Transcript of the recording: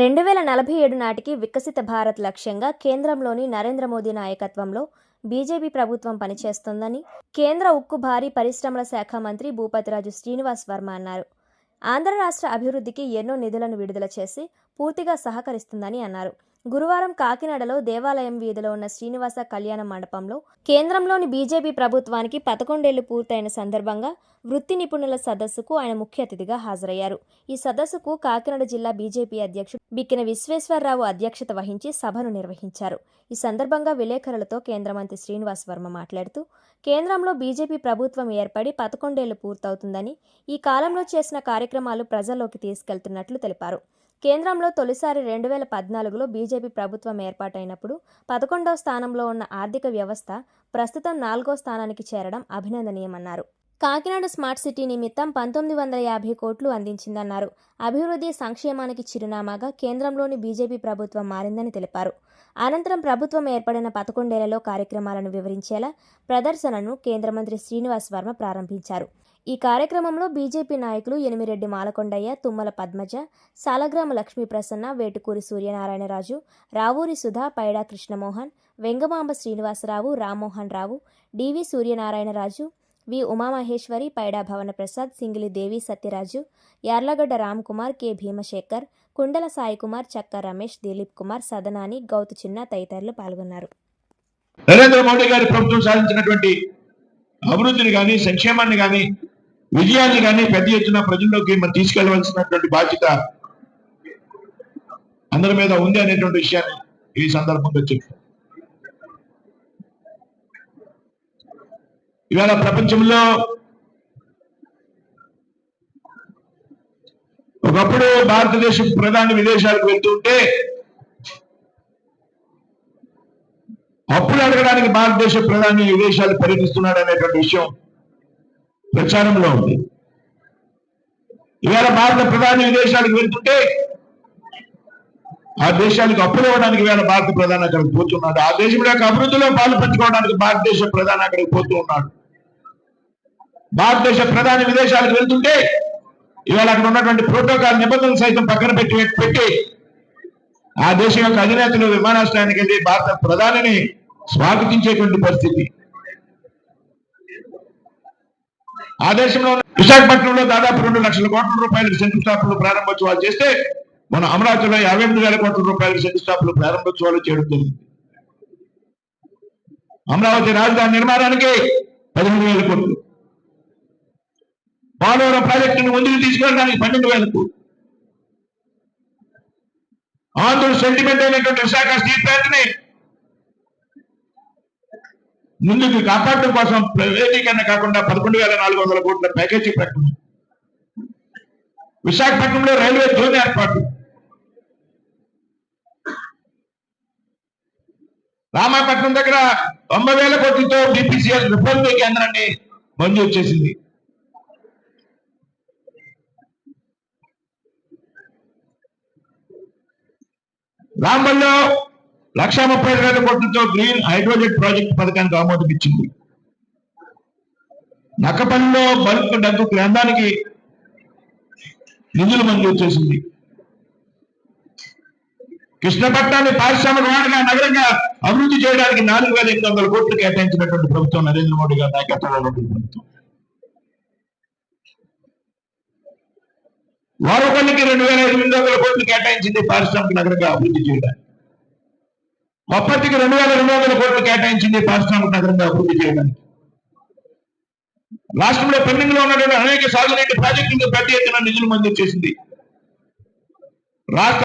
రెండు వేల నలభై ఏడు నాటికి వికసిత భారత్ లక్ష్యంగా కేంద్రంలోని నరేంద్ర మోదీ నాయకత్వంలో బీజేపీ ప్రభుత్వం పనిచేస్తోందని కేంద్ర ఉక్కు భారీ పరిశ్రమల శాఖ మంత్రి భూపతిరాజు శ్రీనివాస్ వర్మ అన్నారు. ఆంధ్ర రాష్ట్ర అభివృద్ధికి ఎన్నో నిధులను విడుదల చేసి పూర్తిగా సహకరిస్తుందని అన్నారు. గురువారం కాకినాడలో దేవాలయం వీధిలో ఉన్న శ్రీనివాస కళ్యాణ మండపంలో కేంద్రంలోని బీజేపీ ప్రభుత్వానికి పదకొండేళ్ళు పూర్తయిన సందర్భంగా వృత్తి నిపుణుల సదస్సుకు ఆయన ముఖ్య అతిథిగా హాజరయ్యారు. ఈ సదస్సుకు కాకినాడ జిల్లా బీజేపీ అధ్యక్షుడు బిక్కిన విశ్వేశ్వరరావు అధ్యక్షత వహించి సభను నిర్వహించారు. ఈ సందర్భంగా విలేకరులతో కేంద్ర మంత్రి శ్రీనివాస్ వర్మ మాట్లాడుతూ కేంద్రంలో బీజేపీ ప్రభుత్వం ఏర్పడి పదకొండేళ్ళు పూర్తవుతుందని ఈ కాలంలో చేసిన కార్యక్రమాలు ప్రజల్లోకి తీసుకెళ్తున్నట్లు తెలిపారు. కేంద్రంలో తొలిసారి రెండు వేల పద్నాలుగులో బీజేపీ ప్రభుత్వం ఏర్పాటైనప్పుడు పదకొండవ స్థానంలో ఉన్న ఆర్థిక వ్యవస్థ ప్రస్తుతం నాలుగో స్థానానికి చేరడం అభినందనీయమన్నారు. కాకినాడ స్మార్ట్ సిటీ నిమిత్తం పంతొమ్మిది వందల యాభై కోట్లు అందించిందన్నారు. అభివృద్ధి సంక్షేమానికి చిరునామాగా కేంద్రంలోని బీజేపీ ప్రభుత్వం మారిందని తెలిపారు. అనంతరం ప్రభుత్వం ఏర్పడిన పదకొండేళ్ళలో కార్యక్రమాలను వివరించేలా ప్రదర్శనను కేంద్ర మంత్రి శ్రీనివాస్ వర్మ ప్రారంభించారు. ఈ కార్యక్రమంలో బీజేపీ నాయకులు Enimireddy Malakondaiah Tummala Padmaja Salagrama Lakshmi Prasanna Vetukuri Suryanarayanaraju Ravuri Sudha Paida Krishnamohan Vengamamba Srinivasarao Rammohan Rao DV Suryanarayanaraju V Umamaheswari Paida Bhavana Prasad Singili Devi Satyaraju Yarlagadda Ram Kumar K Bhimasekhar Kundala Sai Kumar చక్క రమేష్ దిలీప్ కుమార్ సదనాని గౌతు చిన్న తదితరులు పాల్గొన్నారు. నరేంద్ర మోడీ గారి ప్రభుత్వం సాధించినటువంటి అభివృద్ధిని కానీ సంక్షేమాన్ని కానీ విజయాన్ని కానీ పెద్ద ఎత్తున ప్రజల్లోకి మనం తీసుకెళ్ళవలసినటువంటి బాధ్యత అందరి మీద ఉంది అనేటువంటి విషయాన్ని ఈ సందర్భంగా చెప్పు ఇవాళ ప్రపంచంలో ఒకప్పుడు భారతదేశం ప్రధాని విదేశాలకు వెళ్తుంటే అప్పులు అడగడానికి భారతదేశ ప్రధాని విదేశాలు పర్యటిస్తున్నాడు అనేటువంటి విషయం ప్రచారంలో ఉంది. ఇవాళ భారత ప్రధాని విదేశాలకు వెళ్తుంటే ఆ దేశాలకు అప్పులు ఇవ్వడానికి వేళ భారత ప్రధాని అక్కడికి పోతున్నాడు. ఆ దేశం యొక్క అభివృద్ధిలో పాలు పంచుకోవడానికి భారతదేశ ప్రధాని అక్కడికి పోతూ ఉన్నాడు భారతదేశ ప్రధాని విదేశాలకు వెళ్తుంటే ఇవాళ అక్కడ ఉన్నటువంటి ప్రోటోకాల్ నిబంధనలు సైతం పక్కన పెట్టి పెట్టి ఆ దేశం యొక్క అధినేతలు విమానాశ్రయానికి వెళ్ళి భారత ప్రధానిని స్వాగతించేటువంటి పరిస్థితి. ఆ దేశంలో విశాఖపట్నంలో దాదాపు రెండు లక్షల కోట్ల రూపాయల శంకుస్థాపనలు ప్రారంభోత్సవాలు చేస్తే మన అమరావతిలో యాభై ఎనిమిది వేల కోట్ల రూపాయల శంకుస్థాపనలు ప్రారంభోత్సవాలు చేయడం జరిగింది. అమరావతి రాజధాని నిర్మాణానికి పదిహేను వేల కోట్లు. పోలవరం ప్రాజెక్టును ముందుకు తీసుకెళ్ళడానికి పన్నెండు వేలకు ఆంధ్ర సెంటిమెంట్ అయినటువంటి విశాఖ స్టీల్ ప్లాంట్ని ముందుకు కాపాడటం కోసం ప్రైవేటీకరణ కాకుండా పదకొండు వేల నాలుగు వందల కోట్ల ప్యాకేజీ ప్రకటన విశాఖపట్నంలో రైల్వే జోన్ ఏర్పాటు. రామాపట్నం దగ్గర తొంభై వేల కోట్లతో బీపీసీఎల్ రిఫైనరీ కేంద్రాన్ని మంజూరు చేసింది. రాంబల్లో లక్ష ముప్పై ఐదు వేల కోట్లతో గ్రీన్ హైడ్రోజన్ ప్రాజెక్ట్ పథకానికి ఆమోదం ఇచ్చింది. నక్కపల్లిలో బల్క్ డగ్గు గ్రంథానికి నిధులు మంజూరు చేసింది. కృష్ణపట్నాన్ని పారిశ్రామిక వాడగా నగరంగా అభివృద్ధి చేయడానికి నాలుగు వేల ఎనిమిది వందల కోట్లు కేటాయించినటువంటి ప్రభుత్వం నరేంద్ర మోడీ గారి నాయకత్వంలో ఉన్నటువంటి ప్రభుత్వం. వారపల్లికి రెండు వేల ఎనిమిది వందల కోట్లు కేటాయించింది పారిశ్రామిక నగరంగా అభివృద్ధి చేయడానికి. మొప్పటికి రెండు వేల రెండు వందల కోట్లు కేటాయించింది పారిశ్రామిక నగరంగా అభివృద్ధి చేయడానికి. రాష్ట్రంలో పెండింగ్లో ఉన్నటువంటి అనేక సాగునీటి ప్రాజెక్టులకు పెద్ద ఎత్తున నిధులు మంజూరు చేసింది. రాష్ట్ర